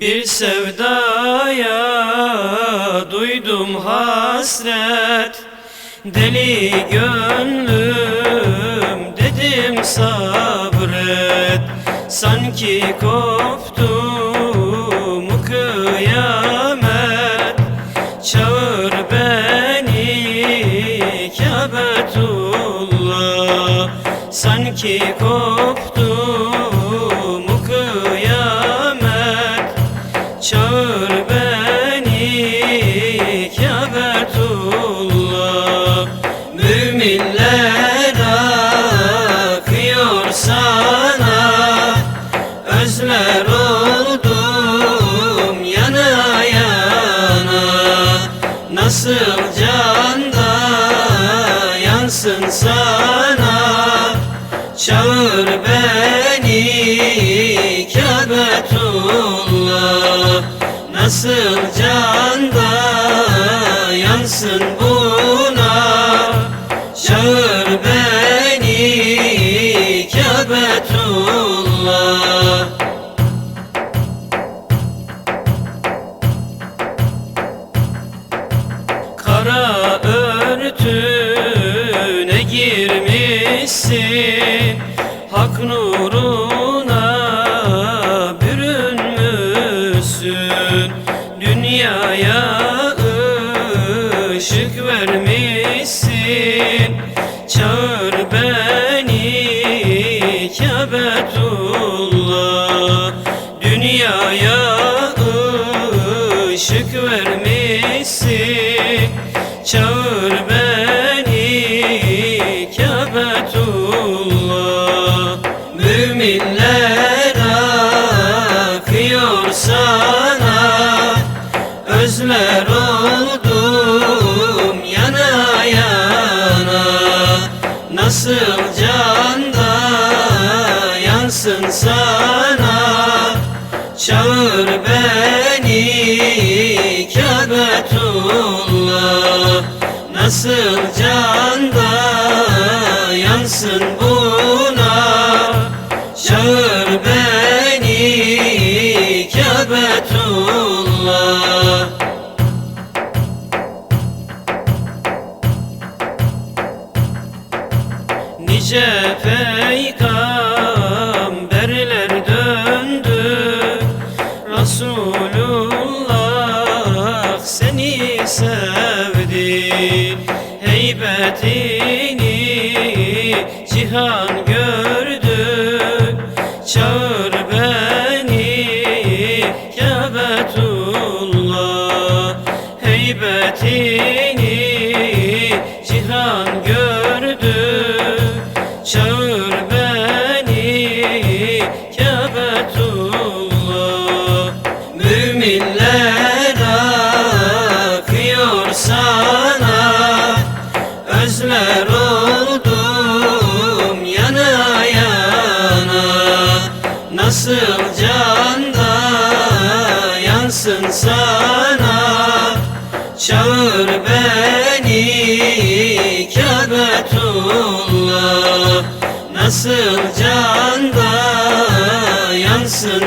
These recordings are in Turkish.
Bir sevdaya duydum hasret. Deli gönlüm dedim sabret. Sanki koptu mu kıyamet. Çağır beni Kâbetullah. Sanki koptu Nasıl canda yansın sana? Çağır beni Kâbetullah Nasıl canda yansın girmişsin. Hak nuruna bürünmüşsün. Dünyaya ışık vermişsin. Çağır beni Kâbetullah. Dünyaya ışık vermişsin. Çağır beni Müminler akıyor sana. Özler oldum yana yana. Nasıl canda yansın sana? Çağır beni Kâbetullah. Nasıl canda yansın Nice peygamberler döndü. Resulullah seni sevdi. Heybetini cihan Nasıl canda yansın sana? Çağır beni Kâbetullah. Nasıl canda yansın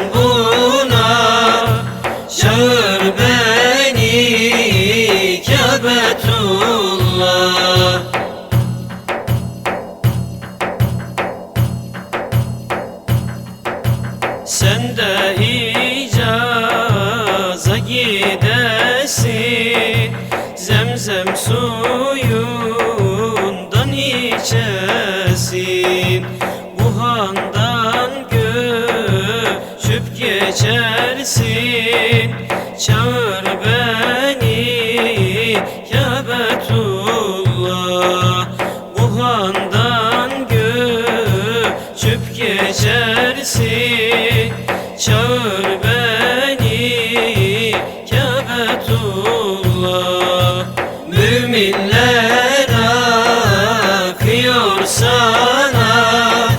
Sen de icaza gidesin. Zemzem suyundan içesin. Bu handan göçüp geçersin. Çağır beni Kâbetullah Bu handan göçüp geçersin. Çağır beni Kâbetullah. Müminler akıyor sana.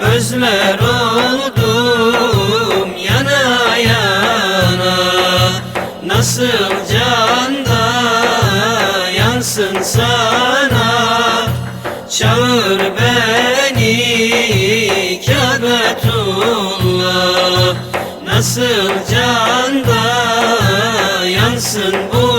Özler oldum yana yana. Nasıl canda yansın sana? Çağır Nasıl canda yansın buna